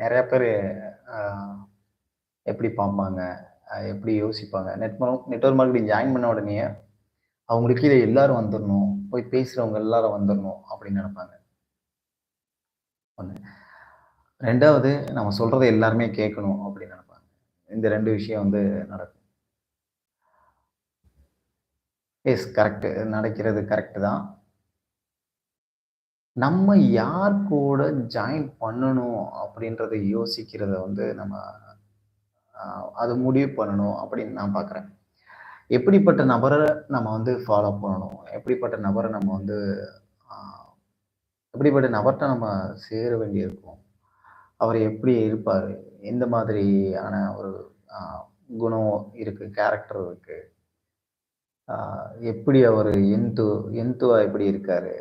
நிறைய பேர் எப்படி பார்ப்பாங்க? எப்படி யோசிப்பாங்க? நெட் நெட்ஒர்க் மார்க்கெட்டிங் ஜாயின் பண்ண உடனே அவங்களுக்கு கீழே எல்லாரும் வந்துடணும் போய் பேசுகிறவங்க எல்லாரும் வந்துடணும் அப்படின்னு நினைப்பாங்க. ஒன்று ரெண்டாவது நம்ம சொல்கிறத எல்லாருமே கேட்கணும் அப்படின்னு நினைப்பாங்க. இந்த ரெண்டு விஷயம் வந்து நடக்கும். எஸ் கரெக்டு நடக்கிறது கரெக்டு தான். நம்ம யார் கூட ஜாயின் பண்ணணும் அப்படின்றத யோசிக்கிறத வந்து நம்ம அது முடிவு பண்ணணும் அப்படின்னு நான் பார்க்குறேன் எப்படிப்பட்ட நபரை நம்ம வந்து ஃபாலோ பண்ணணும்? எப்படிப்பட்ட நபரை நம்ம வந்து எப்படிப்பட்ட நபர்கிட்ட நம்ம சேர வேண்டியிருக்கும்? அவர் எப்படி இருப்பார்? எந்த மாதிரியான ஒரு குணம் இருக்குது கேரக்டர் இருக்குது எப்படி அவர் எந்து எந்துவா எப்படி இருக்காரு?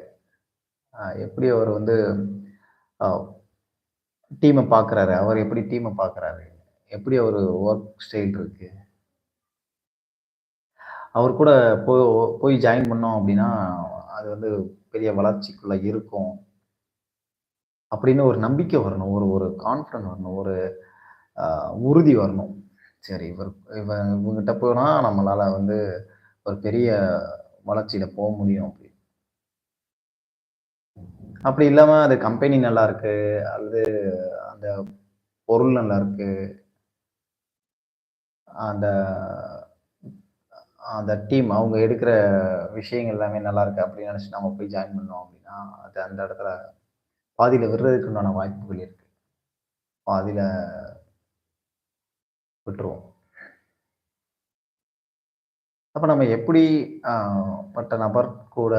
எப்படி அவர் வந்து டீமை பார்க்குறாரு அவர் எப்படி டீமை பார்க்குறாரு எப்படி அவர் ஒர்க் ஸ்டைல் இருக்கு? அவர் கூட போய் போய் ஜாயின் பண்ணோம் அப்படின்னா அது வந்து பெரிய வளர்ச்சிக்குள்ள இருக்கும். அப்படின்னு ஒரு நம்பிக்கை வரணும். ஒரு ஒரு கான்ஃபிடன்ட் வரணும். ஒரு உறுதி வரணும். சரி இவர் இவ இவங்ககிட்ட போனால் நம்மளால் வந்து ஒரு பெரிய வளர்ச்சியில் போக முடியும் அப்படி இல்லாமல் அது கம்பெனி நல்லா இருக்கு அல்லது அந்த பொருள் நல்லா இருக்கு அந்த அந்த டீம் அவங்க எடுக்கிற விஷயங்கள் எல்லாமே நல்லா இருக்கு அப்படின்னு நினச்சி நம்ம போய் ஜாயின் பண்ணோம் அப்படின்னா அது அந்த இடத்துல பாதியில் விடுறதுக்கு உண்டான வாய்ப்புகள் இருக்கு. பாதியில் விட்டுருவோம். அப்போ நம்ம எப்படி பட்ட நபர் கூட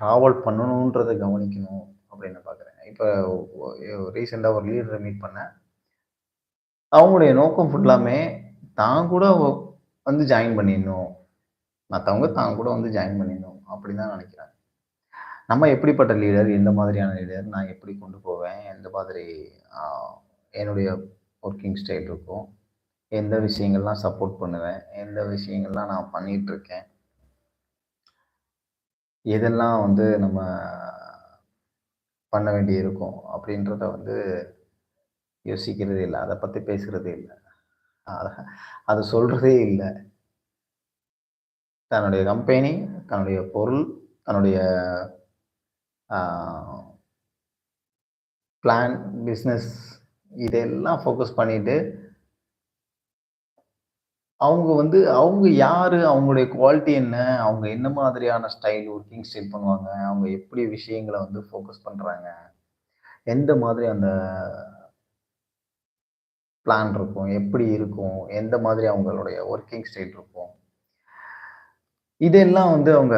ட்ராவல் பண்ணணுன்றதை கவனிக்கணும் அப்படின்னு பார்க்குறேன் இப்போ ரீசெண்டாக ஒரு லீடரை மீட் பண்ணேன். அவங்களுடைய நோக்கம் ஃபுல்லாமே தான் கூட வந்து ஜாயின் பண்ணிடணும். மற்றவங்க தான் கூட வந்து ஜாயின் பண்ணிடணும் அப்படின்னு தான் நினைக்கிறேன் நம்ம எப்படிப்பட்ட லீடர் எந்த மாதிரியான லீடர் நான் எப்படி கொண்டு போவேன் எந்த மாதிரி என்னுடைய ஒர்க்கிங் ஸ்டைல் இருக்கும் எந்த விஷயங்கள்லாம் சப்போர்ட் பண்ணுவேன் எந்த விஷயங்கள்லாம் நான் பண்ணிகிட்ருக்கேன் எதெல்லாம் வந்து நம்ம பண்ண வேண்டி இருக்கும் அப்படின்றத வந்து யோசிக்கிறதே இல்லை. அதை பற்றி பேசுகிறதே இல்லை. அது சொல்கிறதே இல்லை. தன்னுடைய கம்பெனி தன்னுடைய பொருள் தன்னுடைய பிளான் பிஸ்னஸ் இதெல்லாம் ஃபோக்கஸ் பண்ணிவிட்டு அவங்க வந்து அவங்க யாரு? அவங்களுடைய குவாலிட்டி என்ன? அவங்க என்ன மாதிரியான ஸ்டைல் ஒர்க்கிங் ஸ்டைல் பண்ணுவாங்க? அவங்க எப்படி விஷயங்களை வந்து ஃபோக்கஸ் பண்ணுறாங்க எந்த மாதிரி அந்த பிளான் இருக்கும்? எப்படி இருக்கும்? எந்த மாதிரி அவங்களுடைய ஒர்க்கிங் ஸ்டைல் இருக்கும்? இதெல்லாம் வந்து அவங்க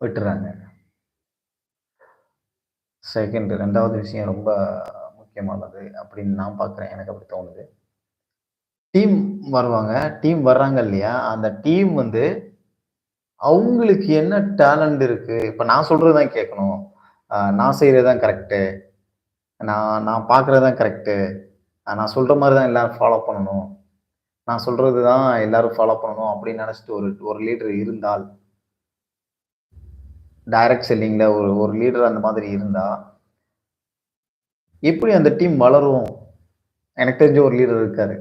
விட்டுறாங்க. செகண்ட் ரெண்டாவது விஷயம் ரொம்ப முக்கியமானது அப்படின்னு நான் பார்க்குறேன். எனக்கு அப்படி தோணுது. டீம் வருவாங்க. டீம் வர்றாங்க இல்லையா? அந்த டீம் வந்து அவங்களுக்கு என்ன டேலண்ட் இருக்கு? இப்போ நான் சொல்றதுதான் கேட்கணும். நான் செய்கிறது தான் கரெக்டு நான் நான் பார்க்குறது தான் கரெக்டு நான் சொல்ற மாதிரி தான் எல்லாரும் ஃபாலோ பண்ணணும். நான் சொல்றது தான் எல்லாரும் ஃபாலோ பண்ணணும் அப்படின்னு நினச்சிட்டு ஒரு ஒரு லீடர் இருந்தால் டைரக்ட் செல்லிங்கில் ஒரு ஒரு லீடர் அந்த மாதிரி இருந்தால் எப்படி அந்த டீம் வளரும்? எனக்கு தெரிஞ்ச ஒரு லீடர் இருக்காரு.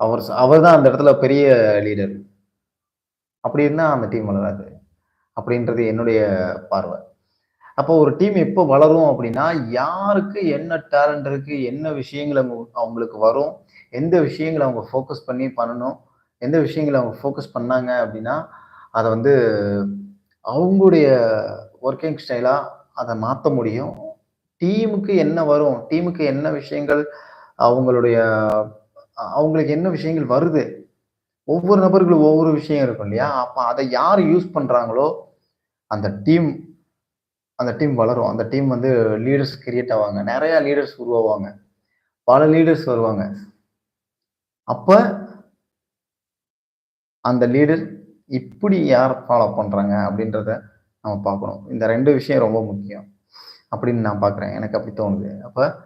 அவர் அவர் தான் அந்த இடத்துல பெரிய லீடர் அப்படி இருந்தால் அந்த டீம் வளராது. அப்படின்றது என்னுடைய பார்வை. அப்போ ஒரு டீம் எப்போ வளரும் அப்படின்னா யாருக்கு என்ன டேலண்ட் இருக்கு என்ன விஷயங்கள் அவங்க அவங்களுக்கு வரும் எந்த விஷயங்களை அவங்க ஃபோக்கஸ் பண்ணி பண்ணணும் எந்த விஷயங்களை அவங்க ஃபோக்கஸ் பண்ணாங்க அப்படின்னா அதை வந்து அவங்களுடைய ஒர்க்கிங் ஸ்டைலாக அதை மாற்ற முடியும். டீமுக்கு என்ன வரும் டீமுக்கு என்ன விஷயங்கள் அவங்களுடைய அவங்களுக்கு என்ன விஷயங்கள் வருது? ஒவ்வொரு நபர்களும் ஒவ்வொரு விஷயம் இருக்கும் இல்லையா? அப்போ அதை யார் யூஸ் பண்ணுறாங்களோ அந்த டீம் அந்த டீம் வளரும். அந்த டீம் வந்து லீடர்ஸ் கிரியேட் ஆவாங்க. நிறையா லீடர்ஸ் உருவாவாங்க. பல லீடர்ஸ் வருவாங்க. அப்போ அந்த லீடர் இப்படி யார் ஃபாலோ பண்ணுறாங்க அப்படின்றத நம்ம பார்க்கணும். இந்த ரெண்டு விஷயம் ரொம்ப முக்கியம். அப்படின்னு நான் பார்க்குறேன். எனக்கு அப்படி தோணுது. அப்போ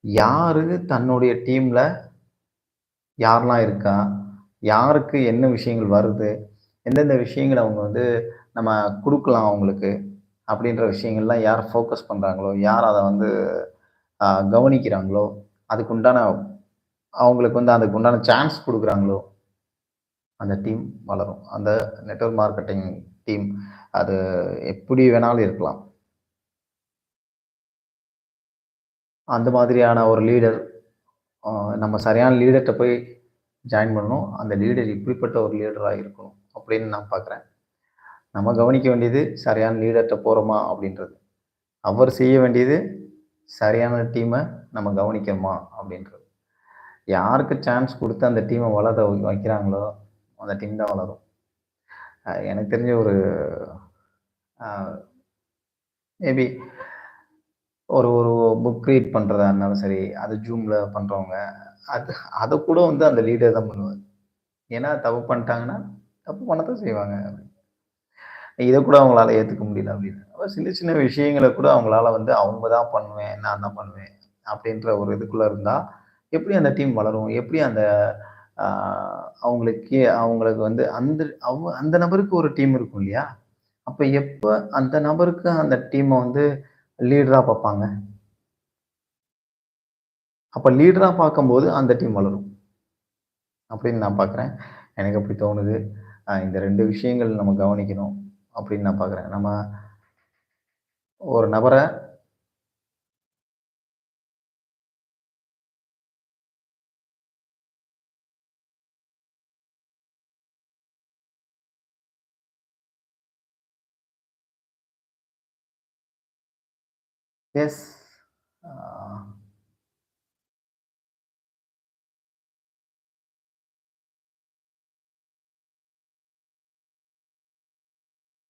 யாரு தன்னுடைய டீமில் யாரெல்லாம் இருக்கா? யாருக்கு என்ன விஷயங்கள் வருது? எந்தெந்த விஷயங்கள் அவங்க வந்து நம்ம கொடுக்கலாம் அவங்களுக்கு? அப்படின்ற விஷயங்கள்லாம் யார் ஃபோக்கஸ் பண்ணுறாங்களோ யார் அதை வந்து கவனிக்கிறாங்களோ, அதுக்குண்டான அவங்களுக்கு வந்து அதுக்கு உண்டான சான்ஸ் கொடுக்குறாங்களோ? அந்த டீம் வளரும். அந்த நெட்வொர்க் மார்க்கெட்டிங் டீம் அது எப்படி வேணாலும் இருக்கலாம். அந்த மாதிரியான ஒரு லீடர் நம்ம சரியான லீடர்ட்ட போய் ஜாயின் பண்ணணும். அந்த லீடர் இப்படிப்பட்ட ஒரு லீடராக இருக்கணும் அப்படின்னு நான் பார்க்குறேன். நம்ம கவனிக்க வேண்டியது சரியான லீடர்கிட்ட போகிறோமா அப்படின்றது. அவர் செய்ய வேண்டியது சரியான டீமை நம்ம கவனிக்கணுமா அப்படின்றது. யாருக்கு சான்ஸ் கொடுத்து அந்த டீமை வளர வைக்கிறாங்களோ, அந்த டீம் தான் வளரும். எனக்கு தெரிஞ்ச ஒரு மேபி ஒரு ஒரு புக் ரீட் பண்ணுறதா இருந்தாலும் சரி, அது ஜூமில் பண்ணுறவங்க அது அதை கூட வந்து அந்த லீடர் தான் பண்ணுவார் ஏன்னா தப்பு பண்ணிட்டாங்கன்னா, தப்பு பண்ணத்தான் செய்வாங்க. இதை கூட அவங்களால ஏற்றுக்க முடியல அப்படின்னு. அப்போ சின்ன சின்ன விஷயங்கள கூட அவங்களால வந்து அவங்க தான் பண்ணுவேன், நான் தான் பண்ணுவேன் அப்படின்ற ஒரு இதுக்குள்ளே இருந்தால் எப்படி அந்த டீம் வளரும்? எப்படி அந்த அவங்களுக்கு அவங்களுக்கு வந்து அந்த அவ அந்த நபருக்கு ஒரு டீம் இருக்கும் இல்லையா? அப்போ எப்போ அந்த நபருக்கு அந்த டீமை வந்து லீடரா பார்ப்பாங்க? அப்ப லீடரா பார்க்கும்போது அந்த டீம் வளரும். அப்படின்னு நான் பார்க்குறேன். எனக்கு அப்படி தோணுது. இந்த ரெண்டு விஷயங்கள் நம்ம கவனிக்கணும் அப்படின்னு நான் பார்க்குறேன். நம்ம ஒரு நபரை எஸ். ஆ